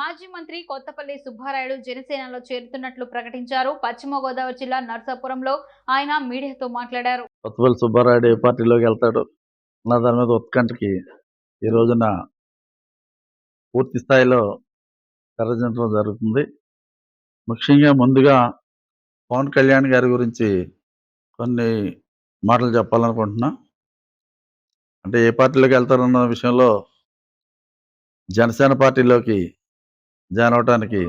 మాజీ మంత్రి కొత్తపల్లి సుబ్బారాయుడు జనసేనలో చేరుతున్నట్లు ప్రకటించారు. పశ్చిమ గోదావరి జిల్లా నర్సాపురంలో ఆయన మీడియాతో మాట్లాడారు. కొత్తపల్లి సుబ్బారాయుడు ఏ పార్టీలోకి వెళ్తాడు? నా దాని మీద ఉత్కంఠకి ఈ రోజున పూర్తి స్థాయిలో తెరచించడం జరుగుతుంది. ముఖ్యంగా ముందుగా పవన్ కళ్యాణ్ గారి గురించి కొన్ని మాటలు చెప్పాలనుకుంటున్నా. అంటే ఏ పార్టీలోకి వెళ్తారన్న విషయంలో జనసేన పార్టీలోకి జాయిన్ అవడానికి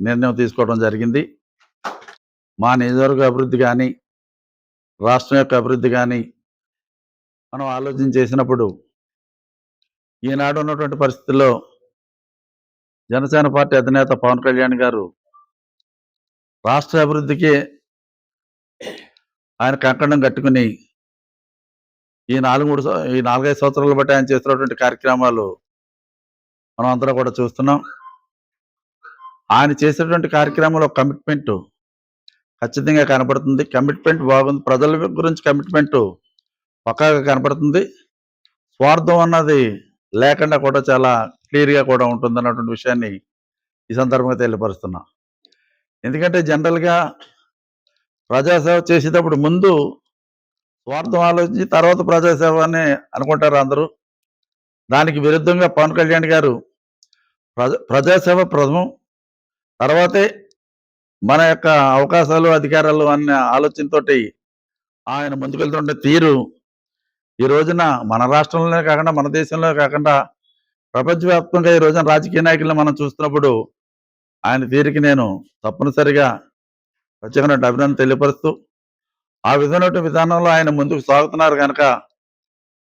నిర్ణయం తీసుకోవడం జరిగింది. మా నియోజకవర్గ అభివృద్ధి కానీ రాష్ట్రం యొక్క అభివృద్ధి కానీ మనం ఆలోచన చేసినప్పుడు ఈనాడు ఉన్నటువంటి పరిస్థితుల్లో జనసేన పార్టీ అధినేత పవన్ కళ్యాణ్ గారు రాష్ట్ర అభివృద్ధికి ఆయన కంకణం కట్టుకుని ఈ నాలుగు మూడు ఈ నాలుగైదు సంవత్సరాలు బట్టి ఆయన చేస్తున్నటువంటి కార్యక్రమాలు మనం అందరం కూడా చూస్తున్నాం. ఆయన చేసినటువంటి కార్యక్రమంలో కమిట్మెంట్ ఖచ్చితంగా కనపడుతుంది కమిట్మెంట్ బాగుంది. ప్రజల గురించి కమిట్మెంట్ పక్కాగా కనపడుతుంది స్వార్థం అన్నది లేకుండా కూడా చాలా క్లియర్గా కూడా ఉంటుంది అన్నటువంటి విషయాన్ని ఈ సందర్భంగా తెలియపరుస్తున్నా. ఎందుకంటే జనరల్గా ప్రజాసేవ చేసేటప్పుడు ముందు స్వార్థం ఆలోచించి తర్వాత ప్రజాసేవ అని అనుకుంటారు అందరూ. దానికి విరుద్ధంగా పవన్ కళ్యాణ్ గారు ప్రజ ప్రజాసేవ ప్రథమం తర్వాతే మన యొక్క అవకాశాలు అధికారాలు అన్న ఆలోచనతోటి ఆయన ముందుకెళ్తుండే తీరు ఈ రోజున మన రాష్ట్రంలోనే కాకుండా మన దేశంలో కాకుండా ప్రపంచవ్యాప్తంగా ఈ రోజున రాజకీయ నాయకులను మనం చూస్తున్నప్పుడు ఆయన తీరుకి నేను తప్పనిసరిగా ప్రత్యేకమైన అభినందన తెలియపరుస్తూ ఆ విధమైన విధానంలో ఆయన ముందుకు సాగుతున్నారు కనుక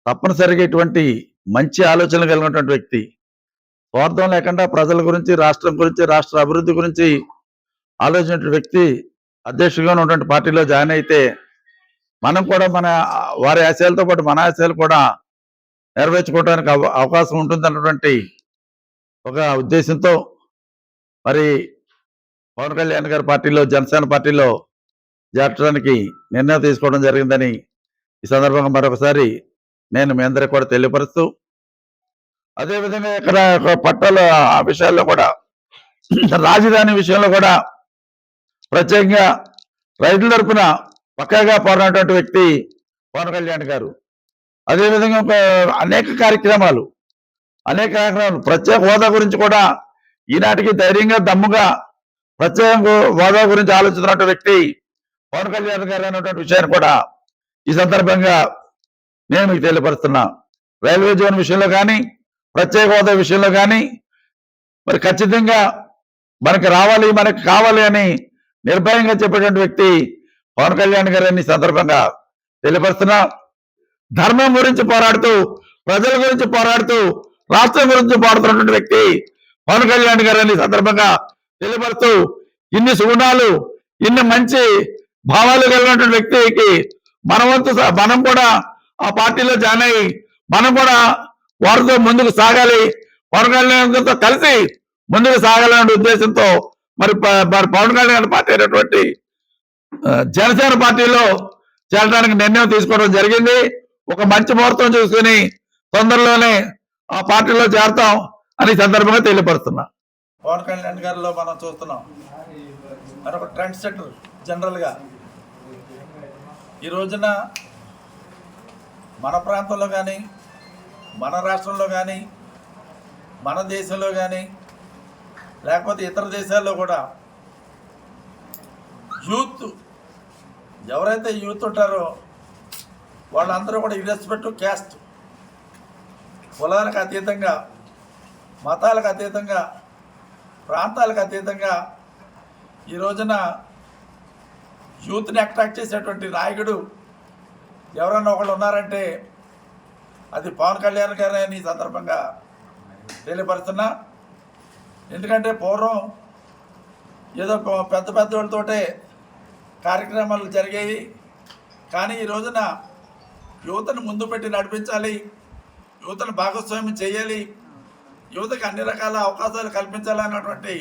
తప్పనిసరిగా ఇటువంటి మంచి ఆలోచనలు కలిగినటువంటి వ్యక్తి స్వార్థం లేకుండా ప్రజల గురించి రాష్ట్రం గురించి రాష్ట్ర అభివృద్ధి గురించి ఆలోచించిన వ్యక్తి అధ్యక్షుడిగా ఉన్నటువంటి పార్టీలో జాయిన్ అయితే మనం కూడా మన వారి ఆశయాలతో పాటు మన ఆశయాలు కూడా నెరవేర్చుకోవడానికి అవ- అవకాశం ఉంటుంది అన్నటువంటి ఒక ఉద్దేశంతో మరి పవన్ కళ్యాణ్ గారి పార్టీలో జనసేన పార్టీలో చేర్చడానికి నిర్ణయం తీసుకోవడం జరిగిందని ఈ సందర్భంగా మరొకసారి నేను మీ అందరికీ కూడా తెలియపరుస్తూ అదేవిధంగా ఇక్కడ పట్టాల విషయాల్లో కూడా రాజధాని విషయంలో కూడా ప్రత్యేకంగా రైతుల తరపున పక్కాగా పోరాడినటువంటి వ్యక్తి పవన్ కళ్యాణ్ గారు. అదేవిధంగా ఒక అనేక కార్యక్రమాలు అనేక కార్యక్రమాలు ప్రత్యేక హోదా గురించి కూడా ఈనాటికి ధైర్యంగా దమ్ముగా ప్రత్యేక హోదా గురించి ఆలోచిస్తున్నటువంటి వ్యక్తి పవన్ కళ్యాణ్ గారు అనేటువంటి విషయాన్ని కూడా ఈ సందర్భంగా నేను మీకు తెలియపరుస్తున్నా. రైల్వే జోన్ విషయంలో కానీ ప్రత్యేక హోదా విషయంలో కానీ మరి ఖచ్చితంగా మనకి రావాలి మనకి కావాలి అని నిర్భయంగా చెప్పేటువంటి వ్యక్తి పవన్ కళ్యాణ్ గారు అని సందర్భంగా తెలియపరుస్తున్నా. ధర్మం గురించి పోరాడుతూ ప్రజల గురించి పోరాడుతూ రాష్ట్రం గురించి పోరాడుతున్నటువంటి వ్యక్తి పవన్ కళ్యాణ్ గారు అని సందర్భంగా తెలియపరుస్తూ ఇన్ని సుగుణాలు ఇన్ని మంచి భావాలు కలిగినటువంటి వ్యక్తికి మన వంతు మనం కూడా ఆ పార్టీలో జాయిన్ అయ్యి మనం కూడా వారితో ముందుకు సాగాలి. పవన్ కళ్యాణ్ గారితో కలిసి ముందుకు సాగాలనే ఉద్దేశంతో మరి ప- మరి పవన్ కళ్యాణ్ పార్టీ అయినటువంటి జనసేన పార్టీలో చేరడానికి నిర్ణయం తీసుకోవడం జరిగింది. ఒక మంచి ముహూర్తం చూసుకుని తొందరలోనే ఆ పార్టీలో చేరతాం అని సందర్భంగా తెలియపరుస్తున్నా. పవన్ కళ్యాణ్ గారిలో మనం చూస్తున్నాం. ఆయన ఒక ట్రెండ్ సెటర్ జనరల్గా. ఈ రోజున మన ప్రాంతంలో కానీ మన రాష్ట్రంలో కానీ మన దేశంలో కానీ లేకపోతే ఇతర దేశాల్లో కూడా యూత్ ఎవరైతే యూత్ ఉంటారో వాళ్ళందరూ కూడా ఇర్రెస్పెక్టివ్ క్యాస్ట్ కులాలకు అతీతంగా మతాలకు అతీతంగా ప్రాంతాలకు అతీతంగా ఈ రోజున యూత్ని అట్రాక్ట్ చేసేటువంటి నాయకుడు ఎవరన్నా ఒకళ్ళు ఉన్నారంటే అది పవన్ కళ్యాణ్ గారే అని ఈ సందర్భంగా తెలియపరుస్తున్నా. ఎందుకంటే పూర్వం ఏదో పెద్ద పెద్ద వాళ్ళతోటే కార్యక్రమాలు జరిగాయి కానీ ఈ రోజున యువతను ముందు పెట్టి నడిపించాలి యువతను భాగస్వామ్యం చేయాలి యువతకు అన్ని రకాల అవకాశాలు కల్పించాలన్నటువంటి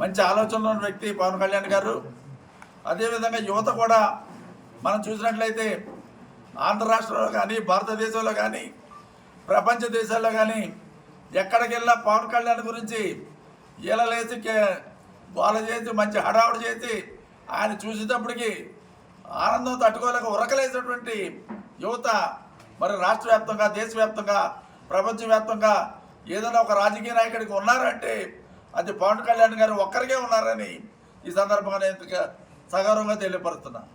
మంచి ఆలోచనలో ఉన్న వ్యక్తి పవన్ కళ్యాణ్ గారు. అదేవిధంగా యువత కూడా మనం చూసినట్లయితే ఆంధ్ర రాష్ట్రంలో కానీ భారతదేశంలో కానీ ప్రపంచ దేశాల్లో కానీ ఎక్కడికెళ్ళా పవన్ కళ్యాణ్ గురించి ఈలలేసి బాల చేసి మంచి హడావుడి చేసి ఆయన చూసేటప్పటికి ఆనందం తట్టుకోలేక ఉరకలేసినటువంటి యువత మరి రాష్ట్ర వ్యాప్తంగా దేశవ్యాప్తంగా ప్రపంచవ్యాప్తంగా ఏదైనా ఒక రాజకీయ నాయకుడికి ఉన్నారంటే అది పవన్ కళ్యాణ్ గారు ఒక్కరికే ఉన్నారని ఈ సందర్భంగా నేను సగౌరవంగా తెలియపరుస్తున్నాను